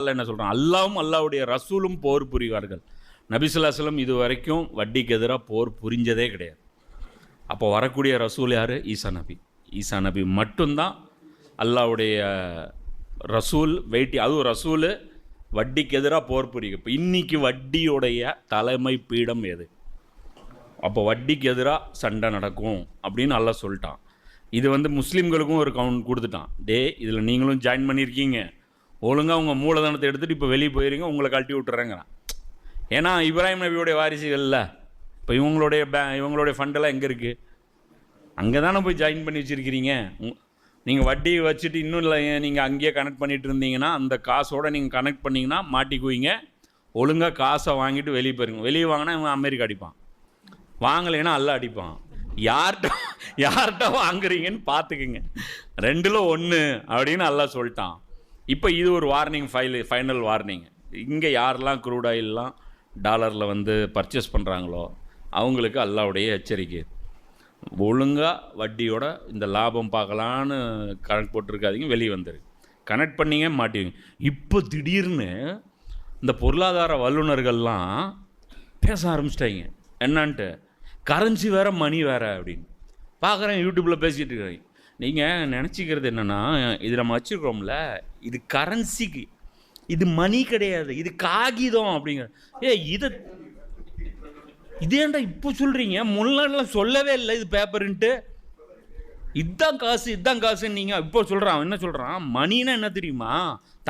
அல்லாஹ் என்ன சொல்கிறான் அல்லாவும் அல்லாவுடைய ரசூலும் போர் புரிவார்கள். நபிசுல்லாஸ்லம் இது வரைக்கும் வட்டிக்கு எதிராக போர் புரிஞ்சதே கிடையாது. அப்போ வரக்கூடிய ரசூல் யார்? ஈசா நபி. ஈசா நபி மட்டும்தான் அல்லாவுடைய ரசூல் வெயிட்டி அதுவும் ரசூல் வட்டிக்கு எதிராக போர் புரியும். இப்போ இன்னைக்கு வட்டியுடைய தலைமை பீடம் எது? அப்போ வட்டிக்கு எதிராக சண்டை நடக்கும் அப்படின்னு நல்லா சொல்லிட்டான். இது வந்து முஸ்லீம்களுக்கும் ஒரு கவுண்ட் கொடுத்துட்டான். டே இதில் நீங்களும் ஜாயின் பண்ணியிருக்கீங்க. ஒழுங்காக உங்கள் மூலதனத்தை எடுத்துகிட்டு இப்போ வெளியே போயிருங்க உங்களை கழட்டி விட்டுறேங்கிறான். ஏன்னா இப்ராஹிம் நபியோடைய வாரிசுகளில் இப்போ இவங்களுடைய பே இவங்களுடைய ஃபண்டெல்லாம் எங்கே இருக்குது அங்கே தானே போய் ஜாயின் பண்ணி வச்சுருக்கிறீங்க? நீங்கள் வட்டி வச்சுட்டு இன்னும் இல்லை நீங்கள் அங்கேயே கனெக்ட் பண்ணிகிட்டு இருந்தீங்கன்னா அந்த காசோடு நீங்கள் கனெக்ட் பண்ணிங்கன்னா மாட்டிக்குவீங்க. ஒழுங்காக காசை வாங்கிட்டு வெளியே போயிருங்க. வெளியே வாங்கினா இவன் அமெரிக்கா அடிப்பான். வாங்கலைன்னா அல்ல அடிப்பான். யார்கிட்ட யார்கிட்ட வாங்குறீங்கன்னு பார்த்துக்குங்க ரெண்டில் ஒன்று அப்படின்னு அல்லாஹ் சொல்லிட்டான். இப்போ இது ஒரு வார்னிங் ஃபைல் ஃபைனல் வார்னிங் இங்கே யாரெல்லாம் க்ரூட் ஆயிலெலாம் டாலரில் வந்து பர்ச்சேஸ் பண்ணுறாங்களோ அவங்களுக்கு அல்லாவுடைய எச்சரிக்கை. ஒழுங்காக வட்டியோட இந்த லாபம் பார்க்கலான்னு கணக்கு போட்டிருக்காதீங்க வெளியே வந்துரு கனெக்ட் பண்ணிங்க மாட்டிங்க. இப்போ திடீர்னு இந்த பொருளாதார வல்லுநர்கள்லாம் பேச ஆரம்பிச்சிட்டாங்க. என்னான்ட்டு? கரன்சி வேறு மணி வேறு அப்படின்னு. பார்க்குறேன் யூடியூப்பில் பேசிகிட்டு இருக்கிறேன். நீங்கள் நினச்சிக்கிறது என்னென்னா இது நம்ம வச்சுருக்கோம்ல இது கரன்சிக்கு இது மணி கிடையாது. இது காகிதம் அப்படிங்கிற. ஏ இதை இதேண்டா இப்போ சொல்கிறீங்க முன்னாடிலாம் சொல்லவே இல்லை இது பேப்பருன்ட்டு. இதுதான் காசு இதுதான் காசுன்னு நீங்கள் இப்போ சொல்கிறான் அவன் என்ன சொல்கிறான் மணின்னா என்ன தெரியுமா?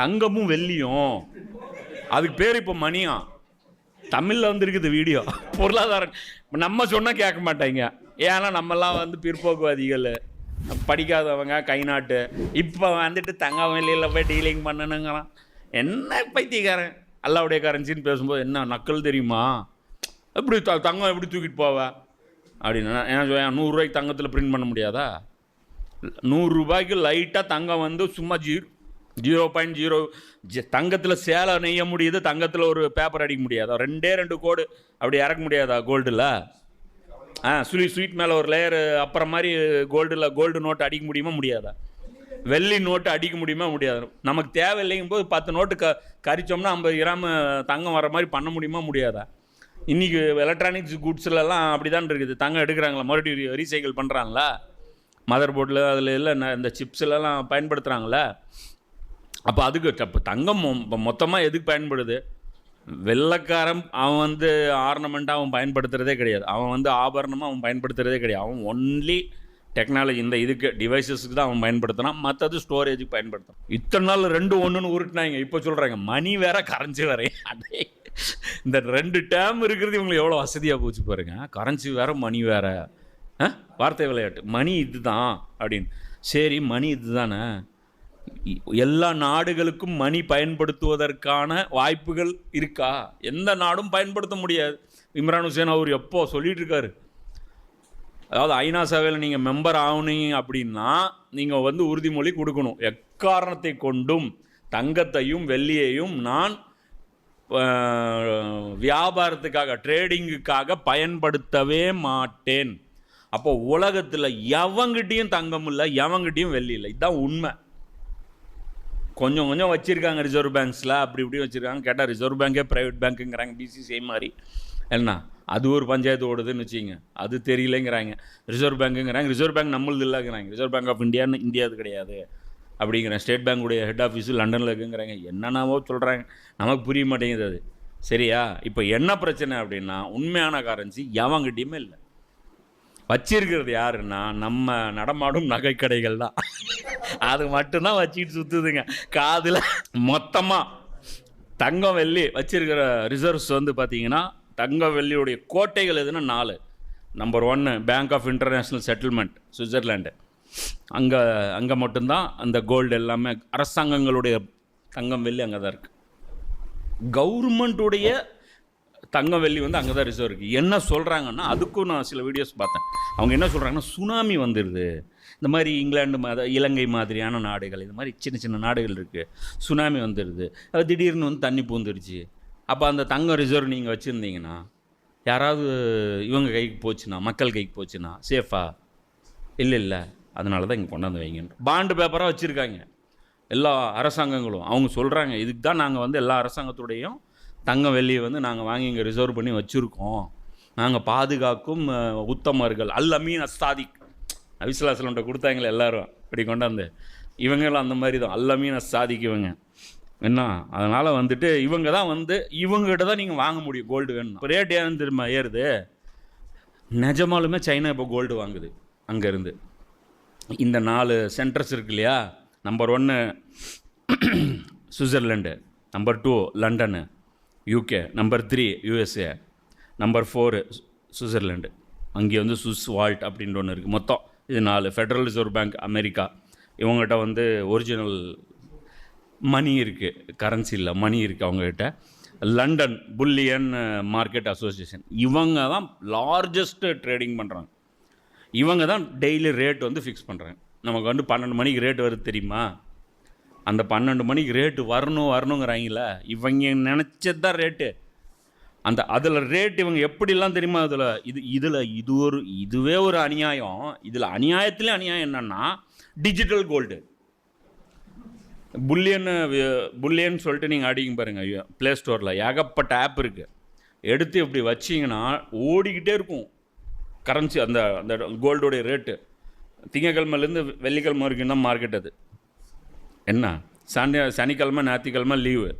தங்கமும் வெள்ளியும். அதுக்கு பேர் இப்போ மணியா? தமிழில் வந்துருக்குது வீடியோ பொருளாதாரம். நம்ம சொன்னால் கேட்க மாட்டாங்க. ஏன்னா நம்மலாம் வந்து பிற்போக்குவாதிகள். படிக்காதவங்க கை நாட்டு. இப்போ வந்துட்டு தங்க வெளியில் போய் டீலிங் பண்ணணுங்கிறான். என்ன பைத்தியக்காரன்? அல்லாவுடைய கரன்சின்னு பேசும்போது என்ன நக்கல் தெரியுமா? எப்படி த தங்கம் எப்படி தூக்கிட்டு போவ? அப்படின்னா ஏன் சொல்ல நூறுரூவாய்க்கு தங்கத்தில் பிரிண்ட் பண்ண முடியாதா? நூறுரூபாய்க்கு லைட்டாக தங்கம் வந்து சும்மா ஜீரோ ஜீரோ பாயிண்ட் ஜீரோ தங்கத்தில் சேலை நெய்ய முடியுது தங்கத்தில் ஒரு பேப்பர் அடிக்க முடியாதா? ரெண்டே ரெண்டு கோடு அப்படி இறக்க முடியாதா கோல்டில் ஆ சுலி ஸ்வீட் மேலே ஒரு லேயர் அப்புறம் மாதிரி கோல்டில் கோல்டு நோட்டு அடிக்க முடியுமா? முடியாதா? வெள்ளி நோட்டு அடிக்க முடியுமா? முடியாது. நமக்கு தேவையில்லைங்கும் போது பத்து நோட்டு க கரிச்சோம்னா ஐம்பது கிராம் தங்கம் வர மாதிரி பண்ண முடியுமா? முடியாதா? இன்றைக்கி எலக்ட்ரானிக்ஸ் குட்ஸ்லலாம் அப்படி தான் இருக்குது. தங்கம் எடுக்கிறாங்களா? மறுபடியும் ரீசைக்கிள் பண்ணுறாங்களா மதர் போர்டில் அதில் இல்லை இந்த சிப்ஸ்லலாம் பயன்படுத்துகிறாங்களா அப்போ அதுக்கு இப்போ தங்கம் மொத்தமாக எதுக்கு பயன்படுது? வெள்ளைக்காரன் அவன் வந்து ஆர்னமெண்ட்டாக அவன் பயன்படுத்துகிறதே கிடையாது. அவன் வந்து ஆபரணமாக அவன் பயன்படுத்துகிறதே கிடையாது. அவன் ஒன்லி டெக்னாலஜி இந்த இதுக்கு டிவைசஸ்க்கு தான் அவன் பயன்படுத்தினான் மற்றது ஸ்டோரேஜுக்கு பயன்படுத்துறான். இத்தனை நாள் ரெண்டு ஒன்றுன்னு உருட்டினாங்க. இப்போ சொல்கிறாங்க மணி வேற கரன்சி வேற. அதே இந்த ரெண்டு டேம் இருக்கிறது இவங்களுக்கு எவ்வளோ வசதியாக போச்சு பாருங்க. கரன்சி வேற மணி வேற. வார்த்தை விளையாட்டு. மணி இதுதான் அப்படின்னு. சரி மணி இதுதானே? தானே எல்லா நாடுகளுக்கும் மணி பயன்படுத்துவதற்கான வாய்ப்புகள் இருக்கா? எந்த நாடும் பயன்படுத்த முடியாது. இம்ரான் ஹுசேன் அவர் எப்போ சொல்லிட்டு இருக்காரு அதாவது ஐநா சபையில் நீங்கள் மெம்பர் ஆகணும் அப்படின்னா நீங்கள் வந்து உறுதிமொழி கொடுக்கணும். எக்காரணத்தை கொண்டும் தங்கத்தையும் வெள்ளியையும் நான் வியாபாரத்துக்காக ட்ரேடிங்குக்காக பயன்படுத்தவே மாட்டேன். அப்போ உலகத்தில் எவங்கிட்டையும் தங்கம் இல்லை எவங்கிட்டையும் வெள்ளி இல்லை. இதுதான் உண்மை. கொஞ்சம் கொஞ்சம் வச்சுருக்காங்க ரிசர்வ் பேங்க்ஸில். அப்படி இப்படி வச்சுருக்காங்க. கேட்டால் ரிசர்வ் பேங்கே ப்ரைவேட் பேங்க்குங்கிறாங்க. பிசிசிஐ மாதிரி. என்ன அது ஒரு பஞ்சாயத்து ஓடுதுன்னு வச்சுங்க அது தெரியலங்கிறாங்க. ரிசர்வ் பேங்க்குங்கிறாங்க. ரிசர்வ் பேங்க் நம்மளது இல்லைங்கிறாங்க. ரிசர்வ் பேங்க் ஆஃப் இந்தியான்னு இந்தியாவது கிடையாது. அப்படிங்கிறேன் ஸ்டேட் பேங்க்குடைய ஹெட் ஆஃபீஸு லண்டனில் இருக்குங்கிறாங்க. என்னென்னவோ சொல்கிறாங்க நமக்கு புரிய மாட்டேங்குது அது. சரியா? இப்போ என்ன பிரச்சனை அப்படின்னா உண்மையான கரன்சி எவங்கிட்டையுமே இல்லை. வச்சிருக்கிறது யாருன்னா நம்ம நடமாடும் நகைக்கடைகள் தான் அது மட்டும்தான் வச்சுக்கிட்டு சுற்றுதுங்க காதில் மொத்தமாக தங்கம் வெள்ளி வச்சிருக்கிற ரிசர்வ்ஸ் வந்து பார்த்தீங்கன்னா தங்கம் வெள்ளியுடைய கோட்டைகள் எதுனா நாலு. நம்பர் ஒன்று bank of international settlement Switzerland அங்கே அங்கே மட்டும்தான் அந்த கோல்டு எல்லாமே அரசாங்கங்களுடைய தங்கம் வெள்ளி அங்கே தான் இருக்குது கவர்மெண்ட்டுடைய தங்கம் வெள்ளி வந்து அங்கே தான் ரிசர்வ் இருக்குது என்ன சொல்கிறாங்கன்னா அதுக்கும் நான் சில வீடியோஸ் பார்த்தேன். அவங்க என்ன சொல்கிறாங்கன்னா சுனாமி வந்துடுது இந்த மாதிரி இங்கிலாந்து மாத இலங்கை மாதிரியான நாடுகள் இது மாதிரி சின்ன சின்ன நாடுகள் இருக்குது சுனாமி வந்துடுது அது திடீர்னு வந்து தண்ணி பூந்துருச்சு. அப்போ அந்த தங்கம் ரிசர்வ் நீங்கள் வச்சுருந்தீங்கன்னா யாராவது இவங்க கைக்கு போச்சுன்னா மக்கள் கைக்கு போச்சுன்னா சேஃபா இல்லை இல்லை. அதனால தான் இங்கே கொண்டாந்து வைங்கன்னு பாண்டு பேப்பராக வச்சுருக்காங்க. எல்லா அரசாங்கங்களும். அவங்க சொல்கிறாங்க இதுக்கு தான் நாங்கள் வந்து எல்லா அரசாங்கத்துடையும் தங்க வெள்ளியை வந்து நாங்கள் வாங்கி இங்கே ரிசர்வ் பண்ணி வச்சுருக்கோம். நாங்கள் பாதுகாக்கும் உத்தமர்கள். அல் அமீன் அஸ்தாதிக் அவிஸ்லாசலம்கிட்ட கொடுத்தாங்களே எல்லோரும். இப்படி கொண்டாந்து. இவங்களும் அந்த மாதிரி தான் அல் அமீன் அஸ்தாதிக் இவங்க. என்ன? அதனால் வந்துட்டு இவங்க தான் வந்து இவங்ககிட்ட தான் நீங்கள் வாங்க முடியும் கோல்டு வேணும் இப்போ ரேட் ஏன் தெரியுமா? ஏறுது. நிஜமாலுமே சைனா இப்போ கோல்டு வாங்குது. அங்கேருந்து இந்த நாலு சென்டர்ஸ் இருக்கு இல்லையா? நம்பர் ஒன்று Switzerland number two London UK number three USA number four Switzerland அங்கே வந்து சுவிஸ் வால்ட் அப்படின்ற ஒன்று இருக்குது மொத்தம் இது நாலு. ஃபெடரல் ரிசர்வ் பேங்க் அமெரிக்கா இவங்ககிட்ட வந்து ஒரிஜினல் மணி இருக்குது கரன்சி இல்லை மணி இருக்குது அவங்ககிட்ட. லண்டன் புல்லியன் மார்க்கெட் அசோசியேஷன் இவங்க தான் லார்ஜஸ்ட்டு ட்ரேடிங் பண்ணுறாங்க இவங்க தான் டெய்லி ரேட் வந்து ஃபிக்ஸ் பண்ணுறாங்க நமக்கு வந்து பன்னெண்டு மணிக்கு ரேட் வருது தெரியுமா? அந்த பன்னெண்டு மணிக்கு ரேட்டு வரணும் வரணுங்கிறாங்கள இவங்க நினச்சது தான் ரேட்டு அந்த அதில் ரேட் இவங்க எப்படிலாம் தெரியுமா அதில்? இது இதில் இது ஒரு இதுவே ஒரு அநியாயம். இதில் அநியாயத்திலே அநியாயம் என்னன்னா டிஜிட்டல் கோல்டு புல்லியன் புல்லியன் சொல்லிட்டு நீங்கள் அடிங்க பாருங்கள் ப்ளே ஸ்டோரில் ஏகப்பட்ட ஆப் இருக்குது எடுத்து இப்படி வச்சிங்கன்னா ஓடிக்கிட்டே இருக்கும். கரன்சி அந்த அந்த கோல்டோடைய ரேட்டு திங்கக்கிழமைலேருந்து வெள்ளிக்கிழமை வரைக்கும் தான் மார்க்கெட் அது. என்ன? சனி சனிக்கிழமை ஞாயிற்றுக்கிழமை லீவு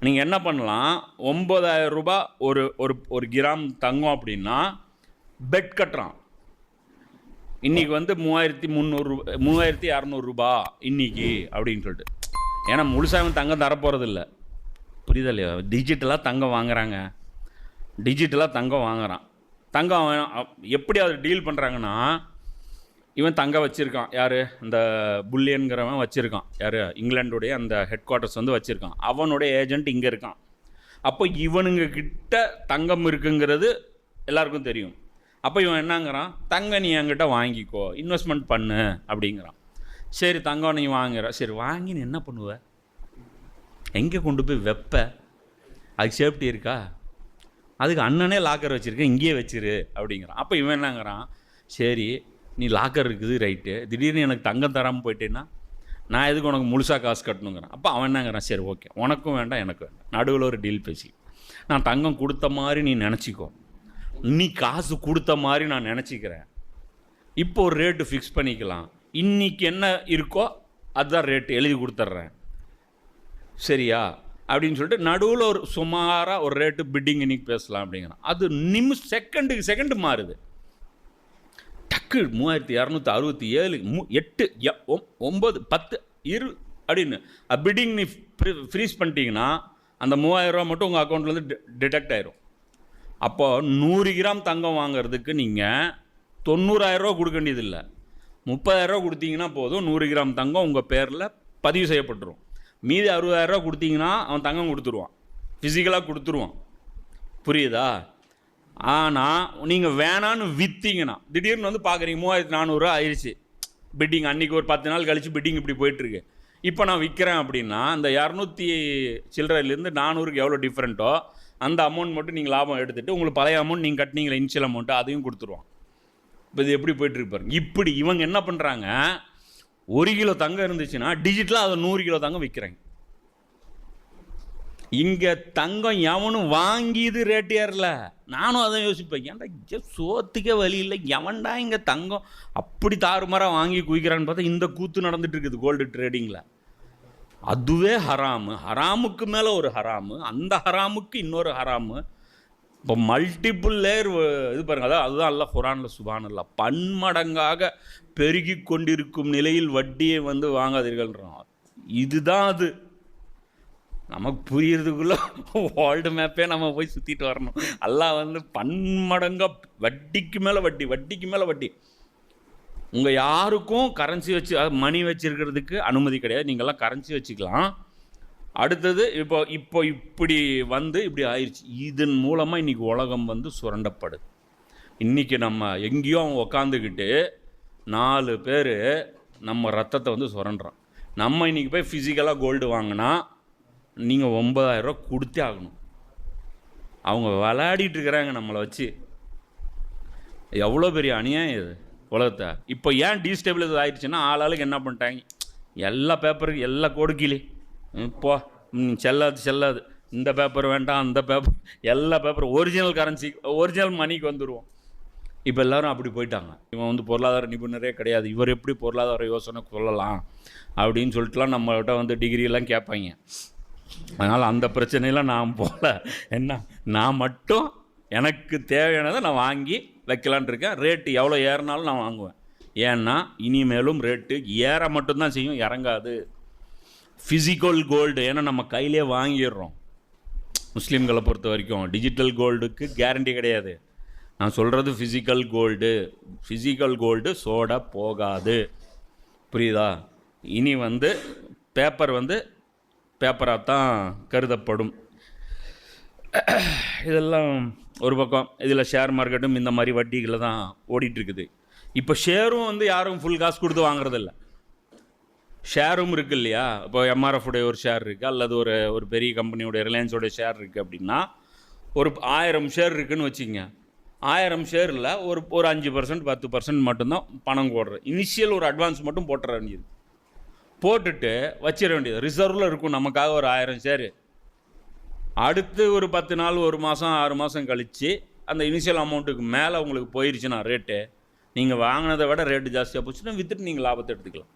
நீங்கள் என்ன பண்ணலாம்? ஒம்பதாயிரம் ரூபாய் ஒரு ஒரு ஒரு கிராம் தங்கம் அப்படின்னா பெட் கட்டுறான் இன்றைக்கி வந்து மூவாயிரத்தி முந்நூறு மூவாயிரத்தி இரநூறுபா இன்றைக்கி அப்படின்னு சொல்லிட்டு. ஏன்னா முழுசாக அவன் தங்கம் தரப்போகிறதில்ல புரியுதல்லையா புரியுதா இல்லையா? டிஜிட்டலாக தங்கம் வாங்குறாங்க. டிஜிட்டலாக தங்கம் வாங்குறான். தங்கம் அவன் அப்- எப்படி அதை டீல் பண்ணுறாங்கன்னா இவன் தங்க வச்சுருக்கான். யார்? இந்த புல்லியன்கிறவன் வச்சுருக்கான். யார்? இங்கிலாண்டுடைய அந்த ஹெட் குவார்ட்டர்ஸ் வந்து வச்சுருக்கான். அவனுடைய ஏஜென்ட் இங்கே இருக்கான். அப்போ இவனுங்க கிட்ட தங்கம் இருக்குங்கிறது எல்லாருக்கும் தெரியும். அப்போ இவன் என்னங்கிறான்? தங்க நீ என்கிட்ட வாங்கிக்கோ. இன்வெஸ்ட்மெண்ட் பண்ணு அப்படிங்கிறான். சரி தங்கம் நீ வாங்குற. சரி வாங்கி நீ என்ன பண்ணுவ? எங்கே கொண்டு போய் வெப்ப? அதுக்கு சேஃப்டி இருக்கா? அதுக்கு அண்ணனே லாக்கர் வச்சுருக்கேன் இங்கேயே வச்சிரு அப்படிங்கிறான். அப்போ இவன் என்னங்கிறான்? சரி நீ லாக்கர் இருக்குது ரைட்டு திடீர்னு எனக்கு தங்கம் தராமல் போயிட்டேன்னா நான் எதுக்கு உனக்கு முழுசாக காசு கட்டணுங்கிறேன். அப்போ அவன் என்னங்கிறான்? சரி ஓகே உனக்கும் வேண்டாம் எனக்கு வேண்டாம். நடுவில் ஒரு டீல் பேசி. நான் தங்கம் கொடுத்த மாதிரி நீ நினச்சிக்கோ. நீ காசு கொடுத்த மாதிரி நான் நினச்சிக்கிறேன். இப்போ ஒரு ரேட்டு ஃபிக்ஸ் பண்ணிக்கலாம். இன்னைக்கு என்ன இருக்கோ அதுதான் ரேட்டு எழுதி கொடுத்துட்றேன். சரியா? அப்படின்னு சொல்லிட்டு நடுவில் ஒரு சுமாராக ஒரு ரேட்டு பிட்டிங் இன்னைக்கு பேசலாம் அப்படிங்கிறான். அது நிமிஷம் செகண்டுக்கு செகண்டு மாறுது. டக்கு மூவாயிரத்தி இரநூத்தி அறுபத்தி ஏழு மூ எட்டு எ- ஒம்பது பத்து இரு அப்படின்னு பிட்டிங் நீ ஃப்ரீஸ் பண்ணிட்டீங்கன்னா அந்த மூவாயிரரூவா மட்டும் உங்கள் அக்கௌண்ட்லேருந்து டிடெக்ட் ஆயிரும். அப்போ நூறு கிராம் தங்கம் வாங்குறதுக்கு நீங்கள் தொண்ணூறாயிரரூவா கொடுக்க வேண்டியதில்லை. முப்பதாயிரரூவா கொடுத்தீங்கன்னா போதும் நூறு கிராம் தங்கம் உங்கள் பேரில் பதிவு செய்யப்பட்டுரும். மீதி அறுபதாயிரரூவா கொடுத்தீங்கன்னா அவன் தங்கம் கொடுத்துருவான். ஃபிசிக்கலாக கொடுத்துருவான். புரியுதா? ஆனால் நீங்கள் வேணான்னு விற்றீங்கன்னா திடீர்னு வந்து பார்க்குறீங்க மூவாயிரத்து நானூறுரூவா ஆயிடுச்சு பிட்டிங் அன்றைக்கி ஒரு பத்து நாள் கழித்து பிட்டிங் இப்படி போயிட்டுருக்கு. இப்போ நான் விற்கிறேன் அப்படின்னா அந்த இரநூத்தி சில்லறையிலேருந்து நானூறுக்கு எவ்வளோ டிஃப்ரெண்ட்டோ அந்த அமௌண்ட் மட்டும் நீங்கள் லாபம் எடுத்துகிட்டு உங்களுக்கு பழைய அமௌண்ட் நீங்கள் கட்டினீங்களே இனிஷியல் அமௌண்ட்டு அதையும் கொடுத்துருவோம் இப்போ இது எப்படி போயிட்டுருக்கு பாருங்க. இப்படி இவங்க என்ன பண்ணுறாங்க ஒரு கிலோ தங்கம் இருந்துச்சுன்னா டிஜிட்டலாக அதை நூறு கிலோ தங்கம் விற்கிறாங்க இங்கே தங்கம் எவனும் வாங்கியது ரேட் ஏறல. நானும் அதை யோசிப்பேன் ஏன்டா சோத்துக்கே வழி இல்லை எவன்டா இங்கே தங்கம் அப்படி தாறுமாறாக வாங்கி குவிக்கிறான்னு பார்த்தா இந்த கூத்து நடந்துட்டு இருக்குது கோல்டு ட்ரேடிங்கில் அதுவே ஹராமு. ஹராமுக்கு மேலே ஒரு ஹராமு அந்த ஹராமுக்கு இன்னொரு ஹராமு. இப்போ மல்டிபிள் லேயர் இது பாருங்கள் அதாவது அதுதான் அல்ல குரானில் சுபான் பன்மடங்காக பெருகி கொண்டிருக்கும் நிலையில் வட்டியை வந்து வாங்காதீர்கள்ன்றோம் இதுதான் அது. நமக்கு புரியறதுக்குள்ளே வேர்ல்டு மேப்பே நம்ம போய் சுற்றிட்டு வரணும். எல்லாம் வந்து பன்மடங்கா வட்டிக்கு மேலே வட்டி வட்டிக்கு மேலே வட்டி. உங்கள் யாருக்கும் கரன்சி வச்சு மணி வச்சிருக்கிறதுக்கு அனுமதி கிடையாது. நீங்கள்லாம் கரன்சி வச்சுக்கலாம். அடுத்தது இப்போ இப்போ இப்படி வந்து இப்படி ஆயிடுச்சு இதன் மூலமாக இன்றைக்கி உலகம் வந்து சுரண்டப்படுது. இன்றைக்கி நம்ம எங்கேயோ அவன் உக்காந்துக்கிட்டு நாலு பேர் நம்ம ரத்தத்தை வந்து சுரண்டுறோம் நம்ம இன்றைக்கி போய் ஃபிசிக்கலாக கோல்டு வாங்கினா நீங்கள் ஒம்பதாயிரரூவா கொடுத்தே ஆகணும். அவங்க விளையாடிட்டு இருக்கிறாங்க நம்மளை வச்சு. எவ்வளோ பெரிய அநியாயம் இது உலகத்தை. இப்போ ஏன் டீஸ்டெபிளைஸ் ஆயிடுச்சுன்னா ஆளாளுக்கு என்ன பண்ணிட்டாங்க? எல்லா பேப்பருக்கு எல்லா கொடுக்கிலே ம், போ. ம், செல்லாது செல்லாது. இந்த பேப்பர் வேண்டாம் அந்த பேப்பர் எல்லா பேப்பரும் ஒரிஜினல் கரன்சி ஒரிஜினல் மணிக்கு வந்துடுவோம் இப்போ எல்லாரும் அப்படி போயிட்டாங்க. இவன் வந்து பொருளாதார நிபுணரே கிடையாது. இவர் எப்படி பொருளாதார யோசனை சொல்லலாம் அப்படின்னு சொல்லிட்டுலாம் நம்மகிட்ட வந்து டிகிரியெல்லாம் கேட்பாங்க. அதனால் அந்த பிரச்சனையெல்லாம் நான் போகல என்ன? நான் மட்டும் எனக்கு தேவையானதை நான் வாங்கி வைக்கலான் இருக்கேன். ரேட்டு எவ்வளோ ஏறினாலும் நான் வாங்குவேன். ஏன்னா இனிமேலும் ரேட்டு ஏற மட்டும்தான் செய்யும் இறங்காது. ஃபிசிக்கல் கோல்டு ஏன்னா நம்ம கையிலே வாங்கிடுறோம். முஸ்லீம்களை பொறுத்த வரைக்கும் டிஜிட்டல் கோல்டுக்கு கேரண்டி கிடையாது. நான் சொல்கிறது ஃபிசிக்கல் கோல்டு ஃபிசிக்கல் கோல்டு சோட போகாது. புரியுதா? இனி வந்து பேப்பர் வந்து பேப்பராக தான் கருதப்படும். இதெல்லாம் ஒரு பக்கம் இதில் ஷேர் மார்க்கெட்டும் இந்த மாதிரி வட்டிகளை தான் ஓடிட்டுருக்குது. இப்போ ஷேரும் வந்து யாரும் ஃபுல் காசு கொடுத்து வாங்குறதில்ல. ஷேரும் இருக்கு இல்லையா? இப்போ MRF உடைய ஒரு ஷேர் இருக்குது அல்லது ஒரு ஒரு பெரிய கம்பெனியோட ரிலையன்ஸோட ஷேர் இருக்குது அப்படின்னா ஒரு ஆயிரம் ஷேர் இருக்குன்னு வச்சுக்கங்க. ஆயிரம் ஷேரில் ஒரு ஒரு அஞ்சு பர்சன்ட் பத்து பர்சன்ட் மட்டும்தான் பணம் போடுறது இனிஷியல் ஒரு அட்வான்ஸ் மட்டும் போட்டுற வேண்டியது. போட்டுட்டு வச்சிட வேண்டியது. ரிசர்வில் இருக்கும். நமக்காக ஒரு ஆயிரம் சேரு அடுத்து ஒரு பத்து நாள் ஒரு மாதம் ஆறு மாதம் கழித்து அந்த இனிஷியல் அமௌண்ட்டுக்கு மேலே உங்களுக்கு போயிடுச்சுன்னா ரேட்டு நீங்கள் வாங்கினதை விட ரேட்டு ஜாஸ்தியாக போச்சுன்னா வித்துட்டு நீங்கள் லாபத்தை எடுத்துக்கலாம்.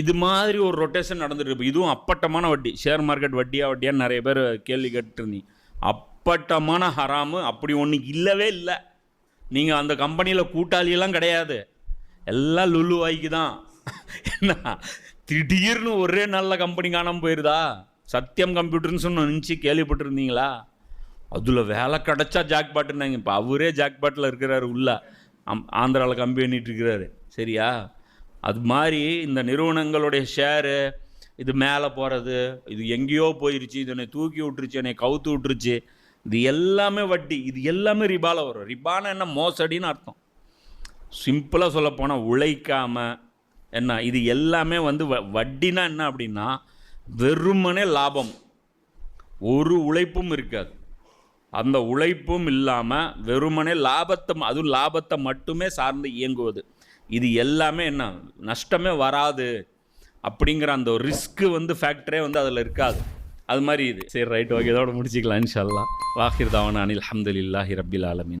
இது மாதிரி ஒரு ரொட்டேஷன் நடந்துட்டு இருக்கு. இதுவும் அப்பட்டமான வட்டி. ஷேர் மார்க்கெட் வட்டியாக வட்டியான்னு நிறைய பேர் கேள்வி கேட்டுருந்தீங்க. அப்பட்டமான ஹராமு அப்படி ஒன்று இல்லவே இல்லை. நீங்கள் அந்த கம்பெனியில் கூட்டாளியெல்லாம் கிடையாது. எல்லாம் லுல்லு வாய்க்கு தான் என்ன? திடீர்னு ஒரே நல்ல கம்பெனி காணாமல் போயிருதா? சத்யம் கம்ப்யூட்டர்னு சொன்ன நினச்சி கேள்விப்பட்டிருந்தீங்களா? அதில் வேலை கிடச்சா ஜாக்பாட்டுனாங்க இப்போ அவரே ஜாக்பாட்டில் இருக்கிறாரு உள்ள. அம் ஆந்திராவில் கம்பி பண்ணிட்டு இருக்கிறாரு. சரியா? அது மாதிரி இந்த நிறுவனங்களுடைய ஷேரு இது மேலே போகிறது இது எங்கேயோ போயிருச்சு இது என்னை தூக்கி விட்டுருச்சு என்னை கவுத்து விட்டுருச்சு. இது எல்லாமே வட்டி இது எல்லாமே ரிபால வரும். ரிபானா என்ன மோசடின்னு அர்த்தம். சிம்பிளாக சொல்லப்போனால் உழைக்காமல் என்ன இது எல்லாமே வந்து வ வட்டினா என்ன அப்படின்னா வெறுமனே லாபம். ஒரு உழைப்பும் இருக்காது. அந்த உழைப்பும் இல்லாமல் வெறுமனே லாபத்தை அதுவும் லாபத்தை மட்டுமே சார்ந்து இயங்குவது. இது எல்லாமே என்ன நஷ்டமே வராது அப்படிங்கிற அந்த ரிஸ்க்கு வந்து ஃபேக்டரே வந்து அதில் இருக்காது. அது மாதிரி இது. சரி ரைட் ஓகே இதோட முடிச்சிக்கலாம் இன்ஷால்லா வாஹிர் தாவான அனில் அஹமதுல்லாஹி ரபில் ஆலமின்.